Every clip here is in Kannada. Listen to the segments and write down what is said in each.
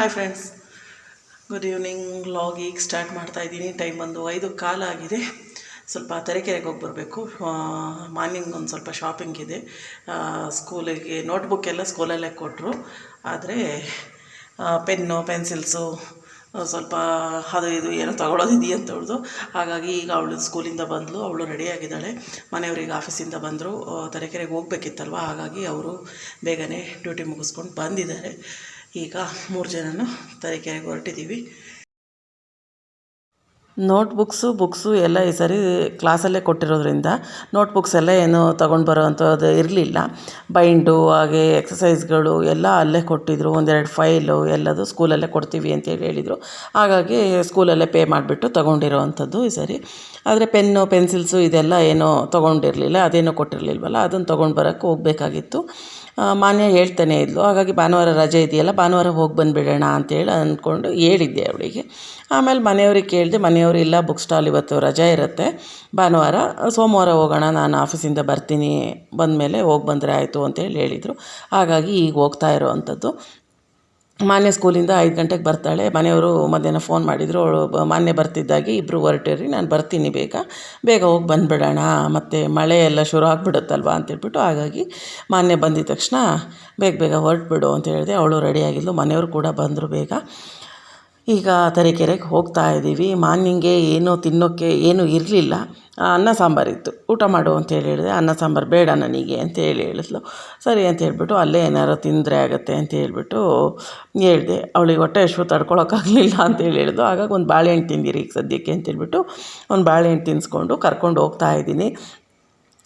Hi friends good evening vlog ಈಗ ಸ್ಟಾರ್ಟ್ ಮಾಡ್ತಾ ಇದ್ದೀನಿ. ಟೈಮ್ ಬಂದು ಐದು ಕಾಲ ಆಗಿದೆ. ಸ್ವಲ್ಪ ತರೀಕೆರೆಗೆ ಹೋಗಿ ಬರಬೇಕು ಮಾರ್ನಿಂಗ್ ಒಂದು ಸ್ವಲ್ಪ ಶಾಪಿಂಗ್ ಇದೆ. ಸ್ಕೂಲಿಗೆ ನೋಟ್ಬುಕ್ ಎಲ್ಲ ಸ್ಕೂಲಲ್ಲೇ ಕೊಟ್ಟರು ಆದರೆ ಪೆನ್ನು ಪೆನ್ಸಿಲ್ಸು ಸ್ವಲ್ಪ ಅದು ಇದು ಏನೋ ತಗೊಳ್ಳೋದಿದೆಯಾ ಅಂತ ಹಾಗಾಗಿ ಈಗ ಅವಳು ಸ್ಕೂಲಿಂದ ಬಂದಳು ಅವಳು ರೆಡಿಯಾಗಿದ್ದಾಳೆ ಮನೆಯವ್ರಿಗೆ ಆಫೀಸಿಂದ ಬಂದರು. ತರೀಕೆರೆಗೆ ಹೋಗ್ಬೇಕಿತ್ತಲ್ವ? ಹಾಗಾಗಿ ಅವರು ಬೇಗನೆ ಡ್ಯೂಟಿ ಮುಗಿಸ್ಕೊಂಡು ಬಂದಿದ್ದಾರೆ. ಈಗ ಮೂರು ಜನನು ತರೀಕೆರೆಗೆ ಹೊರಟಿದ್ದೀವಿ. ನೋಟ್ಬುಕ್ಸು ಬುಕ್ಸು ಎಲ್ಲ ಈ ಸರಿ ಕ್ಲಾಸಲ್ಲೇ ಕೊಟ್ಟಿರೋದ್ರಿಂದ ನೋಟ್ಬುಕ್ಸ್ ಎಲ್ಲ ಏನು ತೊಗೊಂಡು ಬರೋ ಅಂಥದ್ದು ಇರಲಿಲ್ಲ. ಬೈಂಡು ಹಾಗೆ ಎಕ್ಸಸೈಸ್ಗಳು ಎಲ್ಲ ಅಲ್ಲೇ ಕೊಟ್ಟಿದ್ದರು ಒಂದೆರಡು ಫೈಲು ಎಲ್ಲದು ಸ್ಕೂಲಲ್ಲೇ ಕೊಡ್ತೀವಿ ಅಂತೇಳಿ ಹೇಳಿದರು. ಹಾಗಾಗಿ ಸ್ಕೂಲಲ್ಲೇ ಪೇ ಮಾಡಿಬಿಟ್ಟು ತೊಗೊಂಡಿರೋ ಅಂಥದ್ದು ಈ ಸರಿ. ಆದರೆ ಪೆನ್ನು ಪೆನ್ಸಿಲ್ಸು ಇದೆಲ್ಲ ಏನೋ ತೊಗೊಂಡಿರಲಿಲ್ಲ. ಅದೇನೋ ಕೊಟ್ಟಿರಲಿಲ್ವಲ್ಲ, ಅದನ್ನು ತೊಗೊಂಡು ಬರೋಕ್ಕೆ ಹೋಗಬೇಕಾಗಿತ್ತು. ಮಾನ್ಯ ಹೇಳ್ತಾನೆ ಇದ್ಲು, ಹಾಗಾಗಿ ಭಾನುವಾರ ರಜೆ ಇದೆಯಲ್ಲ, ಭಾನುವಾರ ಹೋಗಿ ಬಂದುಬಿಡೋಣ ಅಂತೇಳಿ ಅಂದ್ಕೊಂಡು ಹೇಳಿದ್ದೆ ಅವಳಿಗೆ. ಆಮೇಲೆ ಮನೆಯವ್ರಿಗೆ ಕೇಳಿದೆ, ಮನೆಯವರು ಇಲ್ಲ ಬುಕ್ ಸ್ಟಾಲ್ ಇವತ್ತು ರಜೆ ಇರುತ್ತೆ, ಭಾನುವಾರ, ಸೋಮವಾರ ಹೋಗೋಣ, ನಾನು ಆಫೀಸಿಂದ ಬರ್ತೀನಿ, ಬಂದಮೇಲೆ ಹೋಗಿ ಬಂದರೆ ಆಯಿತು ಅಂತೇಳಿ ಹೇಳಿದರು. ಹಾಗಾಗಿ ಈಗ ಹೋಗ್ತಾ ಇರೋ ಅಂಥದ್ದು ಮಾನ್ಯ ಸ್ಕೂಲಿಂದ ಐದು ಗಂಟೆಗೆ ಬರ್ತಾಳೆ. ಮನೆಯವರು ಮಧ್ಯಾಹ್ನ ಫೋನ್ ಮಾಡಿದರು. ಅವಳು ಮಾನ್ಯ ಬರ್ತಿದ್ದಾಗಿ ಇಬ್ಬರು ಹೊರಟಿರಿ. ನಾನು ಬರ್ತೀನಿ ಬೇಗ. ಬೇಗ ಹೋಗಿ ಬಂದುಬಿಡೋಣ. ಮತ್ತು ಮಳೆ ಎಲ್ಲ ಶುರು ಆಗಿಬಿಡುತ್ತಲ್ವ ಅಂತೇಳ್ಬಿಟ್ಟು ಹಾಗಾಗಿ ಮಾನ್ಯ ಬಂದಿದ ತಕ್ಷಣ ಬೇಗ ಬೇಗ ಹೊರಟ್ಬಿಡು ಅಂತ ಹೇಳಿದೆ. ಅವಳು ರೆಡಿಯಾಗಿದ್ಲು ಮನೆಯವರು ಕೂಡ ಬಂದರು ಬೇಗ. ಈಗ ತರೀಕೆರೆಗೆ ಹೋಗ್ತಾ ಇದ್ದೀವಿ. ಮಾರ್ನಿಂಗೆ ಏನೂ ತಿನ್ನೋಕ್ಕೆ ಏನೂ ಇರಲಿಲ್ಲ. ಅನ್ನ ಸಾಂಬಾರಿತ್ತು ಊಟ ಮಾಡು ಅಂತೇಳಿ ಹೇಳಿದೆ. ಅನ್ನ ಸಾಂಬಾರು ಬೇಡ ನನಗೆ ಅಂತೇಳಿ ಹೇಳಿದ್ಲು. ಸರಿ ಅಂತ ಹೇಳಿಬಿಟ್ಟು ಅಲ್ಲೇ ಏನಾರು ತಿಂದರೆ ಆಗುತ್ತೆ ಅಂತ ಹೇಳ್ಬಿಟ್ಟು ಹೇಳಿದೆ. ಅವಳಿಗೆ ಹೊಟ್ಟೆ ಹಶ್ವು ತಡ್ಕೊಳೋಕ್ಕಾಗಲಿಲ್ಲ ಅಂತೇಳಿ ಹೇಳಿದ್ಲು. ಆಗಾಗ ಒಂದು ಬಾಳೆಹಣ್ಣು ತಿಂದಿರಿ ಈಗ ಸದ್ಯಕ್ಕೆ ಅಂತೇಳ್ಬಿಟ್ಟು ಒಂದು ಬಾಳೆಹಣ್ಣು ತಿನ್ನಿಸ್ಕೊಂಡು ಕರ್ಕೊಂಡು ಹೋಗ್ತಾ ಇದ್ದೀನಿ.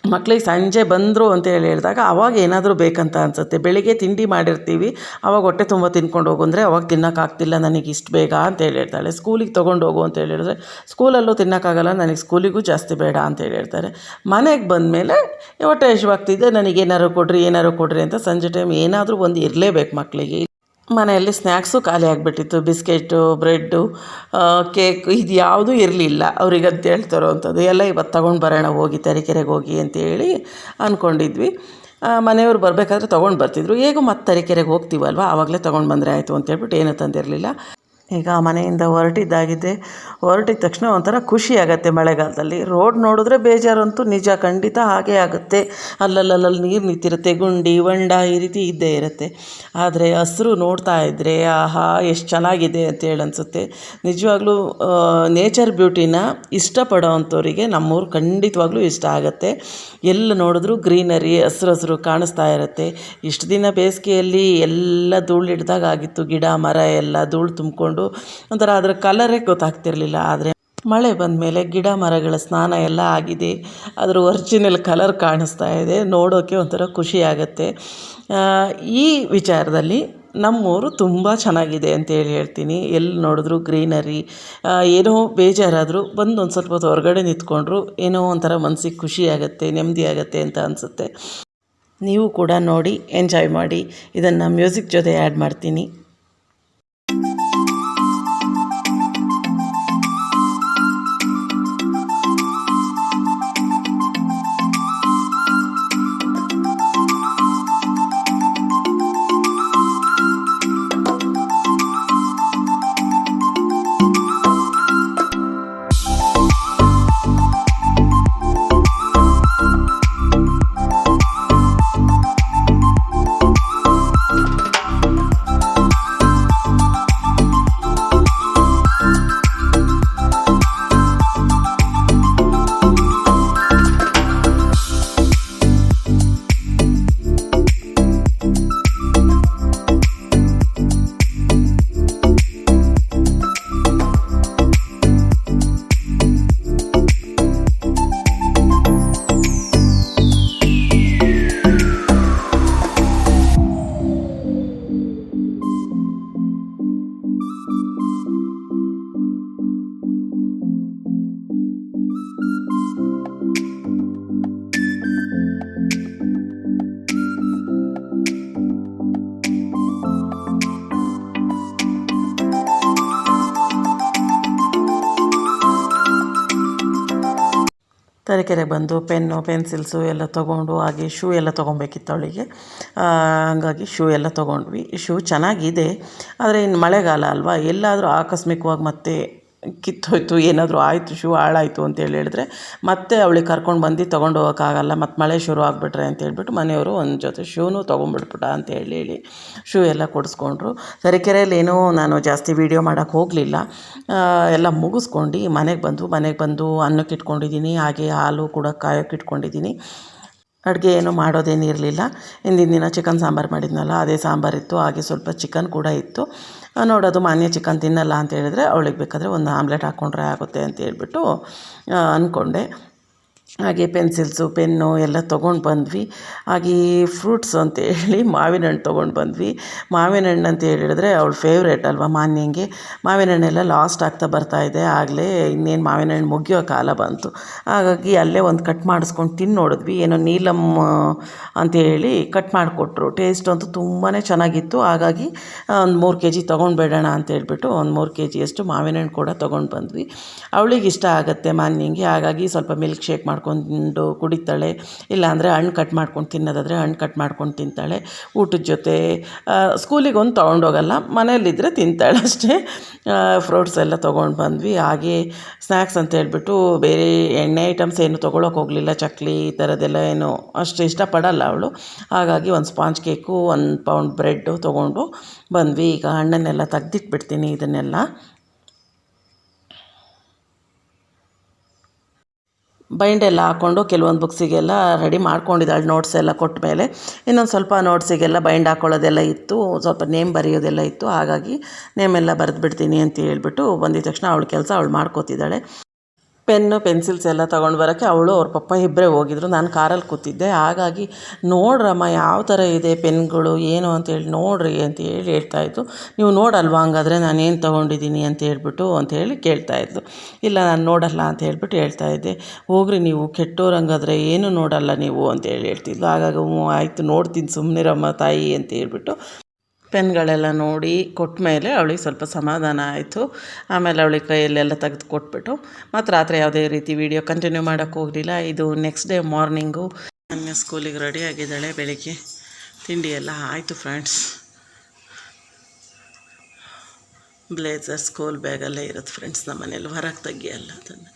ಮಕ್ಳಿಗೆ ಸಂಜೆ ಬಂದರು ಅಂತೇಳಿ ಹೇಳಿದಾಗ ಅವಾಗ ಏನಾದರೂ ಬೇಕಂತ ಅನಿಸುತ್ತೆ. ಬೆಳಿಗ್ಗೆ ತಿಂಡಿ ಮಾಡಿರ್ತೀವಿ. ಅವಾಗ ಹೊಟ್ಟೆ ತುಂಬ ತಿನ್ಕೊಂಡು ಹೋಗು ಅಂದರೆ ಅವಾಗ ತಿನ್ನೋಕ್ಕಾಗ್ತಿಲ್ಲ ನನಗೆ ಇಷ್ಟು ಬೇಗ ಅಂತೇಳಿ ಹೇಳ್ತಾಳೆ ಸ್ಕೂಲಿಗೆ ತೊಗೊಂಡು ಹೋಗು ಅಂತೇಳಿ ಹೇಳಿದ್ರೆ ಸ್ಕೂಲಲ್ಲೂ ತಿನ್ನೋಕ್ಕಾಗಲ್ಲ ನನಗೆ ಸ್ಕೂಲಿಗೂ ಜಾಸ್ತಿ ಬೇಡ ಅಂತೇಳಿ ಹೇಳ್ತಾರೆ. ಮನೆಗೆ ಬಂದಮೇಲೆ ಹೊಟ್ಟೆ ಹಶ್ವಾಗ್ತಿದ್ದೆ ನನಗೆ ಏನಾದ್ರು ಕೊಡ್ರಿ ಏನಾರು ಕೊಡ್ರಿ ಅಂತ ಸಂಜೆ ಟೈಮ್ ಏನಾದರೂ ಒಂದು ಇರಲೇಬೇಕು ಮಕ್ಕಳಿಗೆ ಮನೆಯಲ್ಲಿ ಸ್ನ್ಯಾಕ್ಸು ಖಾಲಿ ಆಗಿಬಿಟ್ಟಿತ್ತು. ಬಿಸ್ಕೆಟು, ಬ್ರೆಡ್ಡು ಕೇಕು ಇದು ಯಾವುದೂ ಇರಲಿಲ್ಲ. ಅವ್ರಿಗೆ ಅಂತ ಹೇಳ್ತಾರೋ ಅಂಥದ್ದು, ಎಲ್ಲ ಇವತ್ತು ತಗೊಂಡು ಬರೋಣ, ಹೋಗಿ ತರೀಕೆರೆಗೆ ಹೋಗಿ ಅಂತೇಳಿ ಅಂದ್ಕೊಂಡಿದ್ವಿ ಮನೆಯವರು ಬರಬೇಕಾದ್ರೆ ತೊಗೊಂಡು ಬರ್ತಿದ್ರು. ಹೇಗೂ ಮತ್ತೆ ತರೀಕೆರೆಗೆ ಹೋಗ್ತೀವಲ್ವ? ಆವಾಗಲೇ ತೊಗೊಂಡು ಬಂದರೆ ಆಯಿತು ಅಂತೇಳ್ಬಿಟ್ಟು ಏನೂ ತಂದಿರಲಿಲ್ಲ. ಈಗ ಮನೆಯಿಂದ ಹೊರಟಿದ್ದಾಗಿದೆ. ಹೊರಟಿದ ತಕ್ಷಣ ಒಂಥರ ಖುಷಿ ಆಗುತ್ತೆ ಮಳೆಗಾಲದಲ್ಲಿ. ರೋಡ್ ನೋಡಿದ್ರೆ ಬೇಜಾರಂತೂ ನಿಜ, ಖಂಡಿತ ಹಾಗೇ ಆಗುತ್ತೆ. ಅಲ್ಲಲ್ಲಲ್ಲಿ ನೀರು ನಿಂತಿರುತ್ತೆ, ಗುಂಡಿ ಹೊಂಡ ಈ ರೀತಿ ಇದ್ದೇ ಇರುತ್ತೆ. ಆದರೆ ಹಸಿರು ನೋಡ್ತಾ ಇದ್ದರೆ ಆಹಾ, ಎಷ್ಟು ಚೆನ್ನಾಗಿದೆ ಅಂತೇಳಿ ಅನಿಸುತ್ತೆ. ನಿಜವಾಗ್ಲೂ ನೇಚರ್ ಬ್ಯೂಟಿನ ಇಷ್ಟಪಡೋ ಅಂಥವ್ರಿಗೆ ನಮ್ಮೂರು ಖಂಡಿತವಾಗ್ಲೂ ಇಷ್ಟ ಆಗುತ್ತೆ. ಎಲ್ಲಿ ನೋಡಿದ್ರೂ ಗ್ರೀನರಿ, ಹಸಿರು ಹಸಿರು ಕಾಣಿಸ್ತಾ ಇರುತ್ತೆ. ಇಷ್ಟು ದಿನ ಬೇಸಿಗೆಯಲ್ಲಿ ಎಲ್ಲ ಧೂಳು ಹಿಡ್ದಾಗ ಆಗಿತ್ತು. ಗಿಡ, ಮರ ಎಲ್ಲ ಧೂಳು ತುಂಬಿಕೊಂಡು ಒಂಥರ ಅದರ ಕಲರೇ ಗೊತ್ತಾಗ್ತಿರಲಿಲ್ಲ. ಆದರೆ ಮಳೆ ಬಂದ ಮೇಲೆ ಗಿಡ ಮರಗಳ ಸ್ನಾನ ಎಲ್ಲ ಆಗಿದೆ. ಅದರ ಒರಿಜಿನಲ್ ಕಲರ್ ಕಾಣಿಸ್ತಾ ಇದೆ. ನೋಡೋಕ್ಕೆ ಒಂಥರ ಖುಷಿ ಆಗುತ್ತೆ. ಈ ವಿಚಾರದಲ್ಲಿ ನಮ್ಮೂರು ತುಂಬ ಚೆನ್ನಾಗಿದೆ ಅಂತೇಳಿ ಹೇಳ್ತೀನಿ. ಎಲ್ಲಿ ನೋಡಿದ್ರು ಗ್ರೀನರಿ ಏನೋ ಬೇಜಾರಾದರೂ ಬಂದು ಒಂದು ಸ್ವಲ್ಪ ಹೊತ್ತು ಹೊರಗಡೆ ನಿಂತ್ಕೊಂಡ್ರು ಏನೋ ಒಂಥರ ಮನಸ್ಸಿಗೆ ಖುಷಿ ಆಗುತ್ತೆ, ನೆಮ್ಮದಿ ಆಗುತ್ತೆ ಅಂತ ಅನಿಸುತ್ತೆ. ನೀವು ಕೂಡ ನೋಡಿ ಎಂಜಾಯ್ ಮಾಡಿ. ಇದನ್ನು ಮ್ಯೂಸಿಕ್ ಜೊತೆ ಆ್ಯಡ್ ಮಾಡ್ತೀನಿ. ತರೀಕೆರೆಗೆ ಬಂದು ಪೆನ್ನು, ಪೆನ್ಸಿಲ್ಸು ಎಲ್ಲ ತೊಗೊಂಡು, ಹಾಗೆ ಶೂ ಎಲ್ಲ ತೊಗೊಬೇಕಿತ್ತು ಅವಳಿಗೆ. ಹಂಗಾಗಿ ಶೂ ಎಲ್ಲ ತೊಗೊಂಡ್ವಿ. ಶೂ ಚೆನ್ನಾಗಿದೆ. ಆದರೆ ಇನ್ನು ಮಳೆಗಾಲ ಅಲ್ವಾ? ಎಲ್ಲಾದರೂ ಆಕಸ್ಮಿಕವಾಗಿ ಮತ್ತೆ ಕಿತ್ತೋಯ್ತು ಏನಾದರೂ ಆಯಿತು, ಶೂ ಹಾಳಾಯಿತು ಅಂತೇಳಿ ಹೇಳಿದ್ರೆ, ಮತ್ತೆ ಅವಳಿಗೆ ಕರ್ಕೊಂಡು ಬಂದು ತೊಗೊಂಡು ಹೋಗೋಕ್ಕಾಗಲ್ಲ, ಮತ್ತು ಮಳೆ ಶುರು ಆಗಿಬಿಟ್ರೆ ಅಂತ ಹೇಳ್ಬಿಟ್ಟು ಮನೆಯವರು ಒಂದು ಜೊತೆ ಶೂನು ತೊಗೊಂಬಿಟ್ಬಿಟ್ಟ ಅಂತ ಹೇಳಿ ಹೇಳಿ ಶೂ ಎಲ್ಲ ಕೊಡಿಸ್ಕೊಂಡ್ರು. ತರೀಕೆರೆಯಲ್ಲಿ ಏನೂ ನಾನು ಜಾಸ್ತಿ ವೀಡಿಯೋ ಮಾಡೋಕ್ಕೆ ಹೋಗಲಿಲ್ಲ. ಎಲ್ಲ ಮುಗಿಸ್ಕೊಂಡು ಮನೆಗೆ ಬಂದು ಮನೆಗೆ ಬಂದು ಅನ್ನಕ್ಕೆ ಇಟ್ಕೊಂಡಿದ್ದೀನಿ, ಹಾಗೆ ಹಾಲು ಕೂಡ ಕಾಯೋಕ್ಕೆ ಇಟ್ಕೊಂಡಿದ್ದೀನಿ. ಅಡುಗೆ ಏನು ಮಾಡೋದೇನಿರಲಿಲ್ಲ. ಹಿಂದಿನ ದಿನ ಚಿಕನ್ ಸಾಂಬಾರು ಮಾಡಿದ್ನಲ್ಲ, ಅದೇ ಸಾಂಬಾರಿತ್ತು ಹಾಗೆ ಸ್ವಲ್ಪ ಚಿಕನ್ ಕೂಡ ಇತ್ತು. ನೋಡೋದು ಮಾನ್ಯ ಚಿಕನ್ ತಿನ್ನಲ್ಲ ಅಂತ ಹೇಳಿದ್ರೆ, ಅವಳಿಗೆ ಬೇಕಾದರೆ ಒಂದು ಆಮ್ಲೆಟ್ ಹಾಕ್ಕೊಂಡ್ರೆ ಆಗುತ್ತೆ ಅಂತ ಹೇಳ್ಬಿಟ್ಟು ಅಂದ್ಕೊಂಡೆ ಹಾಗೆ ಪೆನ್ಸಿಲ್ಸು ಪೆನ್ನು ಎಲ್ಲ ತೊಗೊಂಡು ಬಂದ್ವಿ. ಹಾಗೆ ಫ್ರೂಟ್ಸ್ ಅಂತೇಳಿ ಮಾವಿನ ಹಣ್ಣು ತೊಗೊಂಡು ಬಂದ್ವಿ. ಮಾವಿನ ಹಣ್ಣು ಅಂತ ಹೇಳಿದ್ರೆ ಅವಳು ಫೇವ್ರೇಟ್ ಅಲ್ವಾ ಮಾನ್ಯಂಗೆ. ಮಾವಿನ ಹಣ್ಣೆಲ್ಲ ಲಾಸ್ಟ್ ಆಗ್ತಾ ಬರ್ತಾ ಇದೆ. ಆಗಲೇ ಇನ್ನೇನು ಮಾವಿನ ಹಣ್ಣು ಮುಗಿಯೋ ಕಾಲ ಬಂತು. ಹಾಗಾಗಿ ಅಲ್ಲೇ ಒಂದು ಕಟ್ ಮಾಡಿಸ್ಕೊಂಡು ತಿಂದು ನೋಡಿದ್ವಿ. ಏನೋ ನೀಲಮ್ ಹೇಳಿ ಕಟ್ ಮಾಡಿಕೊಟ್ರು. ಟೇಸ್ಟ್ ಅಂತೂ ತುಂಬಾ ಚೆನ್ನಾಗಿತ್ತು. ಹಾಗಾಗಿ ಒಂದು ಮೂರು ಕೆ ಜಿ ತೊಗೊಂಡ್ಬೇಡೋಣ ಅಂತ ಹೇಳ್ಬಿಟ್ಟು ಒಂದು ಮೂರು ಕೆ ಜಿಯಷ್ಟು ಮಾವಿನ ಹಣ್ಣು ಕೂಡ ತೊಗೊಂಡು ಬಂದ್ವಿ. ಅವಳಿಗೆ ಇಷ್ಟ ಆಗುತ್ತೆ ಮಾನ್ಯಂಗೆ. ಹಾಗಾಗಿ ಸ್ವಲ್ಪ ಮಿಲ್ಕ್ ಶೇಕ್ ಮಾಡ್ಕೊಂಡು ಕುಡಿತಾಳೆ. ಇಲ್ಲಾಂದರೆ ಹಣ್ಣು ಕಟ್ ಮಾಡ್ಕೊಂಡು ತಿನ್ನೋದಾದರೆ ಹಣ್ಣು ಕಟ್ ಮಾಡ್ಕೊಂಡು ತಿಂತಾಳೆ. ಊಟದ ಜೊತೆ ಸ್ಕೂಲಿಗೆ ಒಂದು ತೊಗೊಂಡೋಗಲ್ಲ ಮನೆಯಲ್ಲಿದ್ದರೆ ತಿಂತಾಳೆ ಅಷ್ಟೇ. ಫ್ರೂಟ್ಸ್ ಎಲ್ಲ ತೊಗೊಂಡು ಬಂದ್ವಿ. ಹಾಗೆ ಸ್ನ್ಯಾಕ್ಸ್ ಅಂತ ಹೇಳಿಬಿಟ್ಟು ಬೇರೆ ಎಣ್ಣೆ ಐಟಮ್ಸ್ ಏನು ತೊಗೊಳಕ್ಕೆ ಹೋಗಲಿಲ್ಲ. ಚಕ್ಲಿ ಈ ಥರದ್ದೆಲ್ಲ ಏನು ಅಷ್ಟು ಇಷ್ಟಪಡಲ್ಲ ಅವಳು. ಹಾಗಾಗಿ ಒಂದು ಸ್ಪಾಂಜ್ ಕೇಕು ಒಂದು ಪೌಂಡ್ ಬ್ರೆಡ್ಡು ತೊಗೊಂಡು ಬಂದ್ವಿ. ಈಗ ಹಣ್ಣನ್ನೆಲ್ಲ ತೆಗ್ದಿಟ್ಬಿಡ್ತೀನಿ ಇದನ್ನೆಲ್ಲ. ಬೈಂಡೆಲ್ಲ ಹಾಕ್ಕೊಂಡು ಕೆಲವೊಂದು ಬುಕ್ಸಿಗೆಲ್ಲ ರೆಡಿ ಮಾಡ್ಕೊಂಡಿದ್ದಾಳೆ ನೋಟ್ಸ್ ಎಲ್ಲ ಕೊಟ್ಟ ಮೇಲೆ. ಇನ್ನೊಂದು ಸ್ವಲ್ಪ ನೋಟ್ಸಿಗೆಲ್ಲ ಬೈಂಡ್ ಹಾಕ್ಕೊಳ್ಳೋದೆಲ್ಲ ಇತ್ತು, ಸ್ವಲ್ಪ ನೇಮ್ ಬರೆಯೋದೆಲ್ಲ ಇತ್ತು. ಹಾಗಾಗಿ ನೇಮೆಲ್ಲ ಬರೆದು ಬಿಡ್ತೀನಿ ಅಂತ ಹೇಳ್ಬಿಟ್ಟು ಬಂದಿದ ತಕ್ಷಣ ಅವಳ ಕೆಲಸ ಅವಳು ಮಾಡ್ಕೋತಿದ್ದಾಳೆ. ಪೆನ್ನು, ಪೆನ್ಸಿಲ್ಸ್ ಎಲ್ಲ ತೊಗೊಂಡು ಬರೋಕ್ಕೆ ಅವಳು ಅವ್ರ ಪಪ್ಪ ಇಬ್ಬರೇ ಹೋಗಿದ್ರು. ನಾನು ಕಾರಲ್ಲಿ ಕೂತಿದ್ದೆ. ಹಾಗಾಗಿ ನೋಡ್ರಮ್ಮ ಯಾವ ಥರ ಇದೆ ಪೆನ್ಗಳು, ಏನು ಅಂತೇಳಿ ನೋಡಿರಿ ಅಂತ ಹೇಳಿ ಹೇಳ್ತಾಯಿತ್ತು ನೀವು ನೋಡಲ್ವಾ ಹಂಗಾದ್ರೆ ನಾನು ಏನು ತೊಗೊಂಡಿದ್ದೀನಿ ಅಂತ ಹೇಳ್ಬಿಟ್ಟು ಅಂತ ಹೇಳಿ ಕೇಳ್ತಾಯಿದ್ಲು ಇಲ್ಲ, ನಾನು ನೋಡಲ್ಲ ಅಂತ ಹೇಳ್ಬಿಟ್ಟು ಹೇಳ್ತಾಯಿದ್ದೆ ಹೋಗ್ರಿ ನೀವು, ಕೆಟ್ಟೋರು ಹಂಗಾದ್ರೆ ಏನು ನೋಡಲ್ಲ ನೀವು ಅಂತ ಹೇಳಿ ಹೇಳ್ತಿದ್ಲು. ಹಾಗಾಗಿ ಹ್ಞೂ ಆಯಿತು, ನೋಡ್ತೀನಿ ಸುಮ್ಮನಿರಮ್ಮ ತಾಯಿ ಅಂತ ಹೇಳ್ಬಿಟ್ಟು ಪೆನ್ಗಳೆಲ್ಲ ನೋಡಿ ಕೊಟ್ಟ ಮೇಲೆ ಅವಳಿಗೆ ಸ್ವಲ್ಪ ಸಮಾಧಾನ ಆಯಿತು. ಆಮೇಲೆ ಅವಳಿಗೆ ಕೈಯಲ್ಲೆಲ್ಲ ತೆಗೆದು ಕೊಟ್ಬಿಟ್ಟು ಮತ್ತು ರಾತ್ರಿ ಯಾವುದೇ ರೀತಿ ವೀಡಿಯೋ ಕಂಟಿನ್ಯೂ ಮಾಡೋಕ್ಕೆ ಹೋಗಲಿಲ್ಲ. ಇದು ನೆಕ್ಸ್ಟ್ ಡೇ ಮಾರ್ನಿಂಗು ನನ್ನ ಸ್ಕೂಲಿಗೆ ರೆಡಿ ಆಗಿದ್ದಾಳೆ. ಬೆಳಿಗ್ಗೆ ತಿಂಡಿ ಎಲ್ಲ ಆಯಿತು ಫ್ರೆಂಡ್ಸ್ ಬ್ಲೇಸರ್ ಸ್ಕೂಲ್ ಬ್ಯಾಗಲ್ಲೇ ಇರುತ್ತೆ ಫ್ರೆಂಡ್ಸ್ ನಮ್ಮ ಮನೇಲಿ ಹೊರಗೆ ತೆಗಿಯಲ್ಲ ಅದನ್ನು.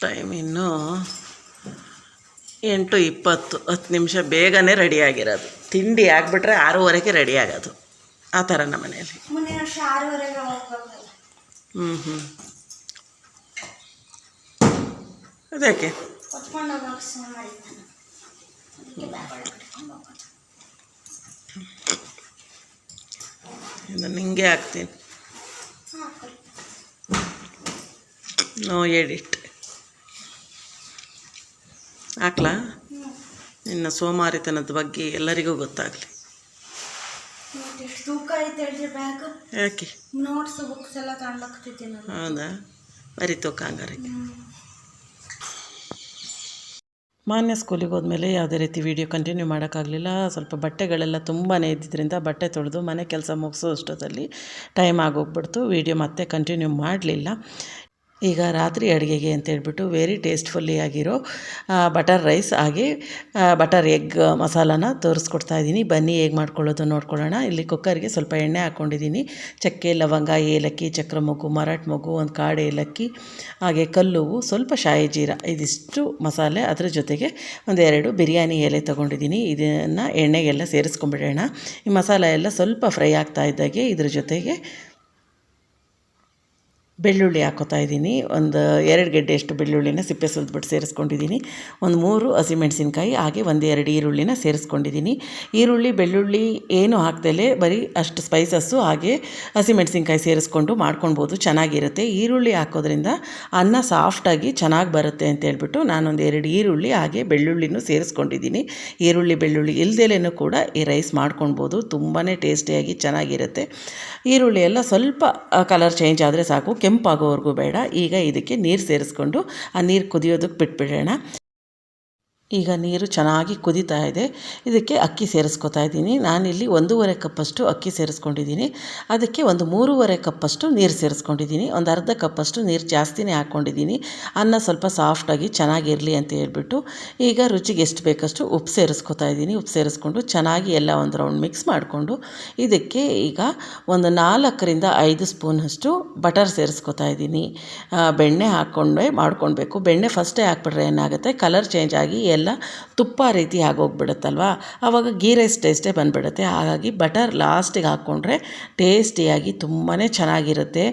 ಟೈಮ್ ಇನ್ನೂ ಎಂಟು ಇಪ್ಪತ್ತು ಹತ್ತು ನಿಮಿಷ ಬೇಗನೆ ರೆಡಿ ಆಗಿರೋದು. ತಿಂಡಿ ಆಗಿಬಿಟ್ರೆ ಆರೂವರೆಗೆ ರೆಡಿ ಆಗೋದು ಆ ಥರ ನಮ್ಮ ಮನೆಯಲ್ಲಿ. ಹ್ಞೂ ಹ್ಞೂ ಅದಕ್ಕೆ ನಿಂಗೆ ಇದನ್ನು ಹಿಂಗೆ ಹಾಕ್ತೀನಿ. ನೋ ಎಡಿಟ್ ಹಾಕ್ಲಾ? ಇನ್ನ ನಿನ್ನ ಸೋಮಾರಿತನದ ಬಗ್ಗೆ ಎಲ್ಲರಿಗೂ ಗೊತ್ತಾಗಲಿ. ಯಾಕೆ? ನೋಟ್ಸ್ ಬುಕ್ಸ್ ಎಲ್ಲ ಹೌದಾ? ಮಾನ್ಯ ಸ್ಕೂಲಿಗೆ ಹೋದ್ಮೇಲೆ ಯಾವುದೇ ರೀತಿ ವೀಡಿಯೋ ಕಂಟಿನ್ಯೂ ಮಾಡೋಕ್ಕಾಗಲಿಲ್ಲ. ಸ್ವಲ್ಪ ಬಟ್ಟೆಗಳೆಲ್ಲ ತುಂಬಾ ಇದ್ದಿದ್ದರಿಂದ ಬಟ್ಟೆ ತೊಳೆದು ಮನೆ ಕೆಲಸ ಮುಗಿಸೋ ಅಷ್ಟೊತ್ತಲ್ಲಿ ಟೈಮ್ ಆಗೋಗ್ಬಿಡ್ತು. ವೀಡಿಯೋ ಮತ್ತೆ ಕಂಟಿನ್ಯೂ ಮಾಡಲಿಲ್ಲ. ಈಗ ರಾತ್ರಿ ಅಡುಗೆಗೆ ಅಂತೇಳ್ಬಿಟ್ಟು ವೆರಿ ಟೇಸ್ಟ್ಫುಲ್ಲಿ ಆಗಿರೋ ಬಟರ್ ರೈಸ್ ಹಾಗೆ ಬಟರ್ ಎಗ್ ಮಸಾಲಾನ ತೋರಿಸ್ಕೊಡ್ತಾ ಇದ್ದೀನಿ. ಬನ್ನಿ ಹೇಗೆ ಮಾಡ್ಕೊಳ್ಳೋದು ನೋಡ್ಕೊಳ್ಳೋಣ. ಇಲ್ಲಿ ಕುಕ್ಕರ್ಗೆ ಸ್ವಲ್ಪ ಎಣ್ಣೆ ಹಾಕ್ಕೊಂಡಿದ್ದೀನಿ. ಚಕ್ಕೆ, ಲವಂಗ, ಏಲಕ್ಕಿ, ಚಕ್ರ ಮೊಗ್ಗು ಮರಾಠ ಮೊಗ್ಗು ಒಂದು ಕಾಡು ಏಲಕ್ಕಿ, ಹಾಗೆ ಕಲ್ಲುವು ಸ್ವಲ್ಪ ಶಾಯಿ ಜೀರ, ಇದಿಷ್ಟು ಮಸಾಲೆ ಅದರ ಜೊತೆಗೆ ಒಂದೆರಡು ಬಿರಿಯಾನಿ ಎಲೆ ತೊಗೊಂಡಿದ್ದೀನಿ. ಇದನ್ನು ಎಣ್ಣೆಗೆಲ್ಲ ಸೇರಿಸ್ಕೊಂಡ್ಬಿಡೋಣ. ಈ ಮಸಾಲೆ ಎಲ್ಲ ಸ್ವಲ್ಪ ಫ್ರೈ ಆಗ್ತಾ ಇದ್ದಾಗೆ, ಇದ್ರ ಜೊತೆಗೆ ಬೆಳ್ಳುಳ್ಳಿ ಹಾಕೋತಾ ಇದ್ದೀನಿ. ಒಂದು ಎರಡು ಗೆಡ್ಡೆಯಷ್ಟು ಬೆಳ್ಳುಳ್ಳಿನ ಸಿಪ್ಪೆ ಸುಲಿದ್ಬಿಟ್ಟು ಸೇರಿಸ್ಕೊಂಡಿದ್ದೀನಿ. ಒಂದು ಮೂರು ಹಸಿಮೆಣಸಿನ್ಕಾಯಿ ಹಾಗೆ ಒಂದು ಎರಡು ಈರುಳ್ಳಿನ ಸೇರಿಸ್ಕೊಂಡಿದ್ದೀನಿ. ಈರುಳ್ಳಿ, ಬೆಳ್ಳುಳ್ಳಿ ಏನು ಹಾಕ್ದಲೇ ಬರೀ ಅಷ್ಟು ಸ್ಪೈಸಸ್ಸು ಹಾಗೆ ಹಸಿಮೆಣಸಿನ್ಕಾಯಿ ಸೇರಿಸ್ಕೊಂಡು ಮಾಡ್ಕೊಳ್ಬೋದು, ಚೆನ್ನಾಗಿರುತ್ತೆ. ಈರುಳ್ಳಿ ಹಾಕೋದ್ರಿಂದ ಅನ್ನ ಸಾಫ್ಟಾಗಿ ಚೆನ್ನಾಗಿ ಬರುತ್ತೆ ಅಂತ ಹೇಳ್ಬಿಟ್ಟು ನಾನೊಂದು ಎರಡು ಈರುಳ್ಳಿ, ಹಾಗೆ ಬೆಳ್ಳುಳ್ಳಿನೂ ಸೇರಿಸ್ಕೊಂಡಿದ್ದೀನಿ. ಈರುಳ್ಳಿ, ಬೆಳ್ಳುಳ್ಳಿ ಇಲ್ದೇಲೇನೂ ಕೂಡ ಈ ರೈಸ್ ಮಾಡ್ಕೊಳ್ಬೋದು. ತುಂಬಾ ಟೇಸ್ಟಿಯಾಗಿ ಚೆನ್ನಾಗಿರುತ್ತೆ. ಈರುಳ್ಳಿ ಎಲ್ಲ ಸ್ವಲ್ಪ ಕಲರ್ ಚೇಂಜ್ ಆದರೆ ಸಾಕು. ಕೆಂಪಾಗೋವರೆಗೂ ಬೇಡ. ಈಗ ಇದಕ್ಕೆ ನೀರು ಸೇರಿಸ್ಕೊಂಡು ಆ ನೀರು ಕುದಿಯೋದಕ್ಕೆ ಬಿಟ್ಬಿಡೋಣ. ಈಗ ನೀರು ಚೆನ್ನಾಗಿ ಕುದೀತಾ ಇದೆ. ಇದಕ್ಕೆ ಅಕ್ಕಿ ಸೇರಿಸ್ಕೊತಾ ಇದ್ದೀನಿ. ನಾನಿಲ್ಲಿ ಒಂದೂವರೆ ಕಪ್ಪಷ್ಟು ಅಕ್ಕಿ ಸೇರಿಸ್ಕೊಂಡಿದ್ದೀನಿ. ಅದಕ್ಕೆ ಒಂದು ಮೂರುವರೆ ಕಪ್ಪಷ್ಟು ನೀರು ಸೇರಿಸ್ಕೊಂಡಿದ್ದೀನಿ. ಒಂದು ಅರ್ಧ ಕಪ್ಪಷ್ಟು ನೀರು ಜಾಸ್ತಿನೇ ಹಾಕ್ಕೊಂಡಿದ್ದೀನಿ. ಅನ್ನ ಸ್ವಲ್ಪ ಸಾಫ್ಟಾಗಿ ಚೆನ್ನಾಗಿರಲಿ ಅಂತ ಹೇಳ್ಬಿಟ್ಟು ಈಗ ರುಚಿಗೆ ಎಷ್ಟು ಬೇಕಷ್ಟು ಉಪ್ಪು ಸೇರಿಸ್ಕೊತಾ ಇದ್ದೀನಿ. ಉಪ್ಪು ಸೇರಿಸ್ಕೊಂಡು ಚೆನ್ನಾಗಿ ಎಲ್ಲ ಒಂದು ರೌಂಡ್ ಮಿಕ್ಸ್ ಮಾಡಿಕೊಂಡು ಇದಕ್ಕೆ ಈಗ ಒಂದು ನಾಲ್ಕರಿಂದ ಐದು ಸ್ಪೂನಷ್ಟು ಬಟರ್ ಸೇರಿಸ್ಕೊತಾ ಇದ್ದೀನಿ. ಬೆಣ್ಣೆ ಹಾಕ್ಕೊಂಡೆ ಮಾಡ್ಕೊಳ್ಬೇಕು. ಬೆಣ್ಣೆ ಫಸ್ಟೇ ಹಾಕ್ಬಿಟ್ರೆ ಏನಾಗುತ್ತೆ? ಕಲರ್ ಚೇಂಜ್ ಆಗಿ ಎಲ್ಲ ತುಪ್ಪ ರೀತಿ ಆಗೋಗ್ಬಿಡುತ್ತಲ್ವ? ಆವಾಗ ಗೀ ರೈಸ್ ಟೇಸ್ಟೇ ಬಂದುಬಿಡುತ್ತೆ. ಹಾಗಾಗಿ ಬಟರ್ ಲಾಸ್ಟಿಗೆ ಹಾಕ್ಕೊಂಡ್ರೆ ಟೇಸ್ಟಿಯಾಗಿ ತುಂಬಾ ಚೆನ್ನಾಗಿರುತ್ತೆ.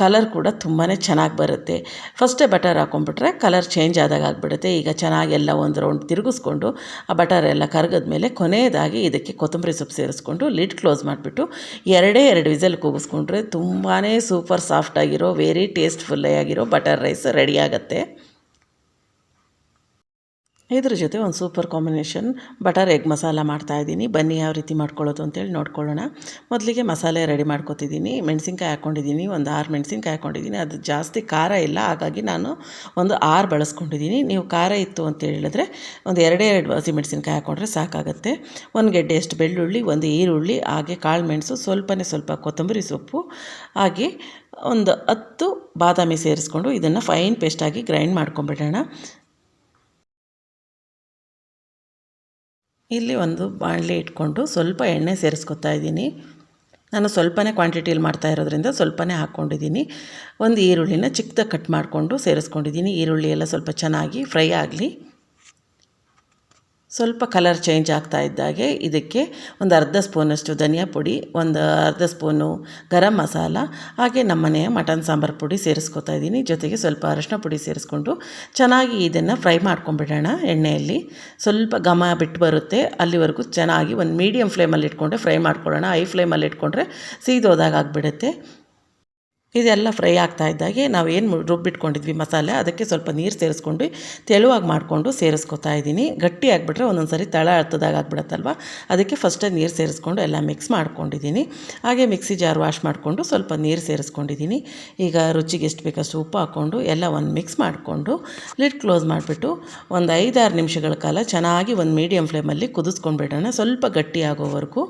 ಕಲರ್ ಕೂಡ ತುಂಬಾ ಚೆನ್ನಾಗಿ ಬರುತ್ತೆ. ಫಸ್ಟೇ ಬಟರ್ ಹಾಕ್ಕೊಂಡ್ಬಿಟ್ರೆ ಕಲರ್ ಚೇಂಜ್ ಆದಾಗ ಆಗಿಬಿಡುತ್ತೆ. ಈಗ ಚೆನ್ನಾಗಿ ಎಲ್ಲ ಒಂದು ರೌಂಡ್ ತಿರುಗಿಸ್ಕೊಂಡು ಆ ಬಟರ್ ಎಲ್ಲ ಕರಗಿದ್ಮೇಲೆ ಕೊನೆಯದಾಗಿ ಇದಕ್ಕೆ ಕೊತ್ತಂಬರಿ ಸೊಪ್ಪು ಸೇರಿಸ್ಕೊಂಡು ಲಿಡ್ ಕ್ಲೋಸ್ ಮಾಡಿಬಿಟ್ಟು ಎರಡೇ ಎರಡು ವಿಸಲ್ ಕೂಗಿಸ್ಕೊಂಡ್ರೆ ತುಂಬಾ ಸೂಪರ್ ಸಾಫ್ಟಾಗಿರೋ ವೆರಿ ಟೇಸ್ಟ್ಫುಲ್ಲಾಗಿರೋ ಬಟರ್ ರೈಸ್ ರೆಡಿ ಆಗುತ್ತೆ. ಇದ್ರ ಜೊತೆ ಒಂದು super combination butter egg masala ಮಾಡ್ತಾಯಿದ್ದೀನಿ ಬನ್ನಿ ಯಾವ ರೀತಿ ಮಾಡ್ಕೊಳ್ಳೋದು ಅಂತೇಳಿ ನೋಡ್ಕೊಳ್ಳೋಣ. ಮೊದಲಿಗೆ ಮಸಾಲೆ ರೆಡಿ ಮಾಡ್ಕೊತಿದ್ದೀನಿ. ಮೆಣಸಿನ್ಕಾಯಿ ಹಾಕ್ಕೊಂಡಿದ್ದೀನಿ. ಒಂದು ಆರು ಮೆಣಸಿನ್ಕಾಯಿ ಹಾಕ್ಕೊಂಡಿದ್ದೀನಿ. ಅದು ಜಾಸ್ತಿ ಖಾರ ಇಲ್ಲ. ಹಾಗಾಗಿ ನಾನು ಒಂದು ಆರು ಬಳಸ್ಕೊಂಡಿದ್ದೀನಿ. ನೀವು ಖಾರ ಇತ್ತು ಅಂತ ಹೇಳಿದ್ರೆ ಒಂದು ಎರಡೇ ಎರಡು ಹಸಿ ಮೆಣಸಿನ್ಕಾಯಿ ಹಾಕ್ಕೊಂಡ್ರೆ ಸಾಕಾಗುತ್ತೆ. ಒಂದು ಗೆಡ್ಡೆಯಷ್ಟು ಬೆಳ್ಳುಳ್ಳಿ, ಒಂದು ಈರುಳ್ಳಿ, ಹಾಗೆ ಕಾಳು ಮೆಣಸು, ಸ್ವಲ್ಪನೇ ಸ್ವಲ್ಪ ಕೊತ್ತಂಬರಿ ಸೊಪ್ಪು, ಹಾಗೆ ಒಂದು ಹತ್ತು ಬಾದಾಮಿ ಸೇರಿಸ್ಕೊಂಡು ಇದನ್ನು ಫೈನ್ ಪೇಸ್ಟಾಗಿ ಗ್ರೈಂಡ್ ಮಾಡ್ಕೊಂಬಿಡೋಣ. ಇಲ್ಲಿ ಒಂದು ಬಾಣಲೆ ಇಟ್ಕೊಂಡು ಸ್ವಲ್ಪ ಎಣ್ಣೆ ಸೇರಿಸ್ಕೊತಾ ಇದ್ದೀನಿ. ನಾನು ಸ್ವಲ್ಪನೇ ಕ್ವಾಂಟಿಟಿಯಲ್ಲಿ ಮಾಡ್ತಾ ಇರೋದ್ರಿಂದ ಸ್ವಲ್ಪನೇ ಹಾಕ್ಕೊಂಡಿದ್ದೀನಿ. ಒಂದು ಈರುಳ್ಳಿನ ಚಿಕ್ಕದಾಗಿ ಕಟ್ ಮಾಡಿಕೊಂಡು ಸೇರಿಸ್ಕೊಂಡಿದ್ದೀನಿ. ಈರುಳ್ಳಿ ಎಲ್ಲ ಸ್ವಲ್ಪ ಚೆನ್ನಾಗಿ ಫ್ರೈ ಆಗಲಿ. ಸ್ವಲ್ಪ ಕಲರ್ ಚೇಂಜ್ ಆಗ್ತಾ ಇದ್ದಾಗೆ ಇದಕ್ಕೆ ಒಂದು ಅರ್ಧ ಸ್ಪೂನಷ್ಟು ಧನಿಯಾ ಪುಡಿ, ಒಂದು ಅರ್ಧ ಸ್ಪೂನು ಗರಂ ಮಸಾಲ, ಹಾಗೆ ನಮ್ಮನೆಯ ಮಟನ್ ಸಾಂಬಾರು ಪುಡಿ ಸೇರಿಸ್ಕೊತಾ ಇದ್ದೀನಿ. ಜೊತೆಗೆ ಸ್ವಲ್ಪ ಅರಶಿನ ಪುಡಿ ಸೇರಿಸ್ಕೊಂಡು ಚೆನ್ನಾಗಿ ಇದನ್ನು ಫ್ರೈ ಮಾಡ್ಕೊಂಬಿಡೋಣ ಎಣ್ಣೆಯಲ್ಲಿ. ಸ್ವಲ್ಪ ಘಮ ಬಿಟ್ಟು ಬರುತ್ತೆ. ಅಲ್ಲಿವರೆಗೂ ಚೆನ್ನಾಗಿ ಒಂದು ಮೀಡಿಯಮ್ ಫ್ಲೇಮಲ್ಲಿ ಇಟ್ಕೊಂಡೆ ಫ್ರೈ ಮಾಡ್ಕೊಳ್ಳೋಣ. ಹೈ ಫ್ಲೇಮಲ್ಲಿ ಇಟ್ಕೊಂಡ್ರೆ ಸೀದೋದಾಗ ಆಗಿಬಿಡುತ್ತೆ. ಇದೆಲ್ಲ ಫ್ರೈ ಆಗ್ತಾ ಇದ್ದಾಗೆ ನಾವು ಏನು ರುಬ್ಬಿಟ್ಕೊಂಡಿದ್ವಿ ಮಸಾಲೆ, ಅದಕ್ಕೆ ಸ್ವಲ್ಪ ನೀರು ಸೇರಿಸ್ಕೊಂಡು ತೆಳುವಾಗಿ ಮಾಡಿಕೊಂಡು ಸೇರಿಸ್ಕೊತಾ ಇದ್ದೀನಿ. ಗಟ್ಟಿ ಆಗಿಬಿಟ್ರೆ ಒಂದೊಂದು ಸರಿ ತಳ ಹತ್ತದಾಗ ಆಗ್ಬಿಡತ್ತಲ್ವ? ಅದಕ್ಕೆ ಫಸ್ಟೇ ನೀರು ಸೇರಿಸ್ಕೊಂಡು ಎಲ್ಲ ಮಿಕ್ಸ್ ಮಾಡ್ಕೊಂಡಿದ್ದೀನಿ. ಹಾಗೆ ಮಿಕ್ಸಿ ಜಾರ್ ವಾಶ್ ಮಾಡಿಕೊಂಡು ಸ್ವಲ್ಪ ನೀರು ಸೇರಿಸ್ಕೊಂಡಿದ್ದೀನಿ. ಈಗ ರುಚಿಗೆ ಎಷ್ಟು ಬೇಕಷ್ಟು ಉಪ್ಪು ಹಾಕ್ಕೊಂಡು ಎಲ್ಲ ಒಂದು ಮಿಕ್ಸ್ ಮಾಡಿಕೊಂಡು ಲಿಡ್ ಕ್ಲೋಸ್ ಮಾಡಿಬಿಟ್ಟು ಒಂದು ಐದಾರು ನಿಮಿಷಗಳ ಕಾಲ ಚೆನ್ನಾಗಿ ಒಂದು ಮೀಡಿಯಮ್ ಫ್ಲೇಮಲ್ಲಿ ಕುದಿಸ್ಕೊಂಡ್ಬಿಡೋಣ. ಸ್ವಲ್ಪ ಗಟ್ಟಿ ಆಗೋವರೆಗೂ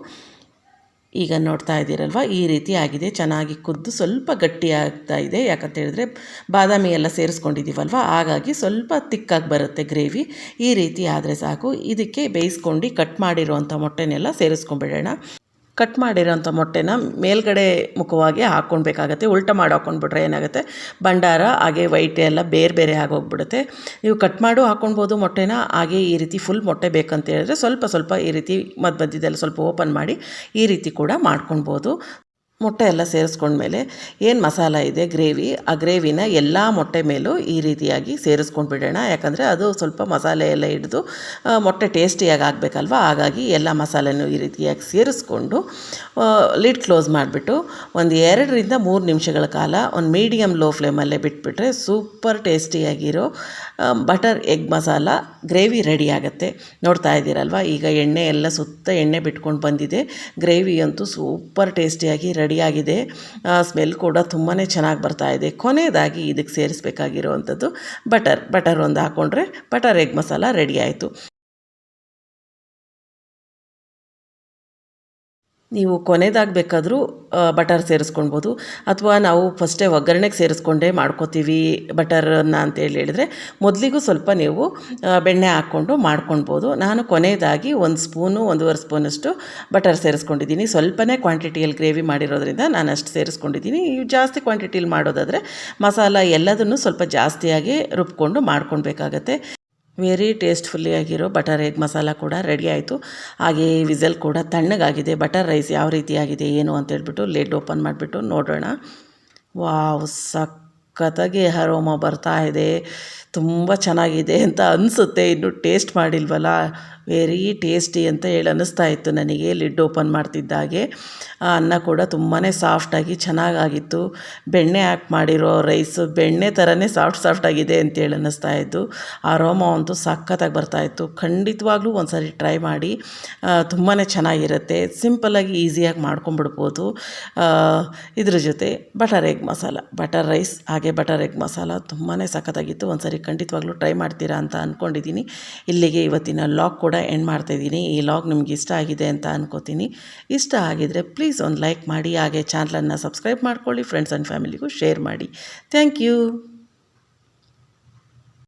ಈಗ ನೋಡ್ತಾ ಇದ್ದೀರಲ್ವ? ಈ ರೀತಿ ಆಗಿದೆ. ಚೆನ್ನಾಗಿ ಕುದ್ದು ಸ್ವಲ್ಪ ಗಟ್ಟಿ ಆಗ್ತಾ ಇದೆ. ಯಾಕಂತ ಹೇಳಿದ್ರೆ ಬಾದಾಮಿ ಎಲ್ಲ ಸೇರಿಸ್ಕೊಂಡಿದ್ದೀವಲ್ವ? ಹಾಗಾಗಿ ಸ್ವಲ್ಪ ತಿಕ್ಕಾಗಿ ಬರುತ್ತೆ ಗ್ರೇವಿ. ಈ ರೀತಿ ಆದರೆ ಸಾಕು. ಇದಕ್ಕೆ ಬೇಯಿಸ್ಕೊಂಡು ಕಟ್ ಮಾಡಿರುವಂಥ ಮೊಟ್ಟೆನೆಲ್ಲ ಸೇರಿಸ್ಕೊಂಬಿಡೋಣ. ಕಟ್ ಮಾಡಿರೋಂಥ ಮೊಟ್ಟೆನ ಮೇಲ್ಗಡೆ ಮುಖವಾಗಿ ಹಾಕ್ಕೊಳ್ಬೇಕಾಗತ್ತೆ, ಉಲ್ಟ ಮಾಡಿ ಹಾಕ್ಕೊಂಡ್ಬಿಟ್ರೆ ಏನಾಗುತ್ತೆ, ಭಂಡಾರ, ಹಾಗೆ ವೈಟ್ ಎಲ್ಲ ಬೇರೆ ಬೇರೆ ಆಗೋಗ್ಬಿಡುತ್ತೆ ನೀವು ಕಟ್ ಮಾಡು ಹಾಕ್ಕೊಳ್ಬೋದು ಮೊಟ್ಟೆನ, ಹಾಗೆ ಈ ರೀತಿ ಫುಲ್ ಮೊಟ್ಟೆ ಬೇಕಂತ ಹೇಳಿದ್ರೆ ಸ್ವಲ್ಪ ಸ್ವಲ್ಪ ಈ ರೀತಿ ಮಧ್ಯ ಮಧ್ಯದಲ್ಲಿ ಸ್ವಲ್ಪ ಓಪನ್ ಮಾಡಿ ಈ ರೀತಿ ಕೂಡ ಮಾಡ್ಕೊಳ್ಬೋದು. ಮೊಟ್ಟೆ ಎಲ್ಲ ಸೇರಿಸ್ಕೊಂಡ್ಮೇಲೆ ಏನು ಮಸಾಲ ಇದೆ, ಗ್ರೇವಿ, ಆ ಗ್ರೇವಿನ ಎಲ್ಲ ಮೊಟ್ಟೆ ಮೇಲೂ ಈ ರೀತಿಯಾಗಿ ಸೇರಿಸ್ಕೊಂಡು ಬಿಡೋಣ. ಯಾಕಂದರೆ ಅದು ಸ್ವಲ್ಪ ಮಸಾಲೆ ಎಲ್ಲ ಹಿಡಿದು ಮೊಟ್ಟೆ ಟೇಸ್ಟಿಯಾಗಿ ಆಗಬೇಕಲ್ವ? ಹಾಗಾಗಿ ಎಲ್ಲ ಮಸಾಲೆನೂ ಈ ರೀತಿಯಾಗಿ ಸೇರಿಸ್ಕೊಂಡು ಲಿಡ್ ಕ್ಲೋಸ್ ಮಾಡಿಬಿಟ್ಟು ಒಂದು ಎರಡರಿಂದ ಮೂರು ನಿಮಿಷಗಳ ಕಾಲ ಒಂದು ಮೀಡಿಯಮ್ ಲೋ ಫ್ಲೇಮಲ್ಲೇ ಬಿಟ್ಬಿಟ್ರೆ super ಟೇಸ್ಟಿಯಾಗಿರೋ butter egg masala gravy ready ಆಗುತ್ತೆ. ನೋಡ್ತಾ ಇದ್ದೀರಲ್ವ? ಈಗ ಎಣ್ಣೆ ಎಲ್ಲ ಸುತ್ತ ಎಣ್ಣೆ ಬಿಟ್ಕೊಂಡು ಬಂದಿದೆ. ಗ್ರೇವಿ ಅಂತೂ ಸೂಪರ್ ಟೇಸ್ಟಿಯಾಗಿ ರೆಡಿಯಾಗಿದೆ. ಸ್ಮೆಲ್ ಕೂಡ ತುಂಬಾ ಚೆನ್ನಾಗಿ ಬರ್ತಾ ಇದೆ. ಕೊನೆಯದಾಗಿ ಇದಕ್ಕೆ ಸೇರಿಸ್ಬೇಕಾಗಿರುವಂಥದ್ದು ಬಟರ್. ಬಟರ್ ಒಂದು ಹಾಕ್ಕೊಂಡ್ರೆ ಬಟರ್, ಎಗ್ ಮಸಾಲ ರೆಡಿ ಆಯಿತು. ನೀವು ಕೊನೆದಾಗಿ ಬೇಕಾದರೂ ಬಟರ್ ಸೇರಿಸ್ಕೊಳ್ಬೋದು. ಅಥವಾ ನಾವು ಫಸ್ಟೇ ಒಗ್ಗರಣೆಗೆ ಸೇರಿಸ್ಕೊಂಡೇ ಮಾಡ್ಕೋತೀವಿ ಬಟರನ್ನು ಅಂತೇಳಿ ಹೇಳಿದ್ರೆ, ಮೊದಲಿಗೂ ಸ್ವಲ್ಪ ನೀವು ಬೆಣ್ಣೆ ಹಾಕ್ಕೊಂಡು ಮಾಡ್ಕೊಳ್ಬೋದು. ನಾನು ಕೊನೆಯದಾಗಿ ಒಂದು ಸ್ಪೂನು, ಒಂದೂವರೆ ಸ್ಪೂನಷ್ಟು ಬಟರ್ ಸೇರಿಸ್ಕೊಂಡಿದ್ದೀನಿ. ಸ್ವಲ್ಪನೇ ಕ್ವಾಂಟಿಟಿಯಲ್ಲಿ ಗ್ರೇವಿ ಮಾಡಿರೋದ್ರಿಂದ ನಾನು ಅಷ್ಟು ಸೇರಿಸ್ಕೊಂಡಿದ್ದೀನಿ. ಜಾಸ್ತಿ ಕ್ವಾಂಟಿಟಿಲಿ ಮಾಡೋದಾದರೆ ಮಸಾಲ ಎಲ್ಲದನ್ನು ಸ್ವಲ್ಪ ಜಾಸ್ತಿಯಾಗಿ ರುಬ್ಕೊಂಡು ಮಾಡ್ಕೊಳ್ಬೇಕಾಗತ್ತೆ. ವೆರಿ ಟೇಸ್ಟ್ಫುಲ್ಲಿ ಆಗಿರೋ ಬಟರ್ ಎಗ್ ಮಸಾಲ ಕೂಡ ರೆಡಿ ಆಯಿತು. ಹಾಗೇ ವಿಸಲ್ ಕೂಡ ತಣ್ಣಗಾಗಿದೆ. ಬಟರ್ ರೈಸ್ ಯಾವ ರೀತಿ ಆಗಿದೆ, ಏನು ಅಂತ ಹೇಳ್ಬಿಟ್ಟು ಲೇಟ್ ಓಪನ್ ಮಾಡಿಬಿಟ್ಟು ನೋಡೋಣ. ವಾವ್, ಸಖತ್ತಾಗಿ ಅರೋಮ ಬರ್ತಾ ಇದೆ. ತುಂಬ ಚೆನ್ನಾಗಿದೆ ಅಂತ ಅನಿಸುತ್ತೆ. ಇನ್ನು ಟೇಸ್ಟ್ ಮಾಡಿಲ್ವಲ್ಲ? ವೆರಿ ಟೇಸ್ಟಿ ಅಂತ ಹೇಳಿ ಅನ್ನಿಸ್ತಾ ಇತ್ತು ನನಗೆ. ಲಿಡ್ ಓಪನ್ ಮಾಡ್ತಿದ್ದಾಗೆ ಆ ಅನ್ನ ಕೂಡ ತುಂಬಾ ಸಾಫ್ಟಾಗಿ ಚೆನ್ನಾಗಾಗಿತ್ತು. ಬೆಣ್ಣೆ ಹಾಕಿ ಮಾಡಿರೋ ರೈಸ್ ಬೆಣ್ಣೆ ಥರನೇ ಸಾಫ್ಟ್ ಸಾಫ್ಟಾಗಿದೆ ಅಂತೇಳಿ ಅನ್ನಿಸ್ತಾ ಇತ್ತು ಅರೋಮ ಅಂತೂ ಸಖತ್ತಾಗಿ ಬರ್ತಾಯಿತ್ತು ಖಂಡಿತವಾಗ್ಲೂ ಒಂದು ಸಾರಿ ಟ್ರೈ ಮಾಡಿ ತುಂಬಾ ಚೆನ್ನಾಗಿರುತ್ತೆ. ಸಿಂಪಲ್ಲಾಗಿ ಈಸಿಯಾಗಿ ಮಾಡ್ಕೊಂಬಿಡ್ಬೋದು ಆ, ಇದ್ರ ಜೊತೆ butter egg masala. Butter rice ಹಾಗೆ ಬಟರ್ ಎಗ್ ಮಸಾಲ ತುಂಬಾ ಸಖತ್ತಾಗಿತ್ತು. ಒಂದು ಸಾರಿ ಖಂಡಿತವಾಗ್ಲೂ ಟ್ರೈ ಮಾಡ್ತೀರಾ ಅಂತ ಅಂದ್ಕೊಂಡಿದ್ದೀನಿ ಇಲ್ಲಿಗೆ ಇವತ್ತಿನ ಲಾಗ್ ಕೂಡ ಎಂಡ್ ಮಾಡ್ತಾಯಿದ್ದೀನಿ ಈ ಲಾಗ್ ನಿಮ್ಗೆ ಇಷ್ಟ ಆಗಿದೆ ಅಂತ ಅನ್ಕೋತೀನಿ. ಇಷ್ಟ ಆಗಿದ್ರೆ ಪ್ಲೀಸ್ ಒಂದು ಲೈಕ್ ಮಾಡಿ, ಹಾಗೆ ಚಾನಲನ್ನು ಸಬ್ಸ್ಕ್ರೈಬ್ ಮಾಡ್ಕೊಳ್ಳಿ ಫ್ರೆಂಡ್ಸ್ ಆ್ಯಂಡ್ ಫ್ಯಾಮಿಲಿಗೂ ಶೇರ್ ಮಾಡಿ. Thank you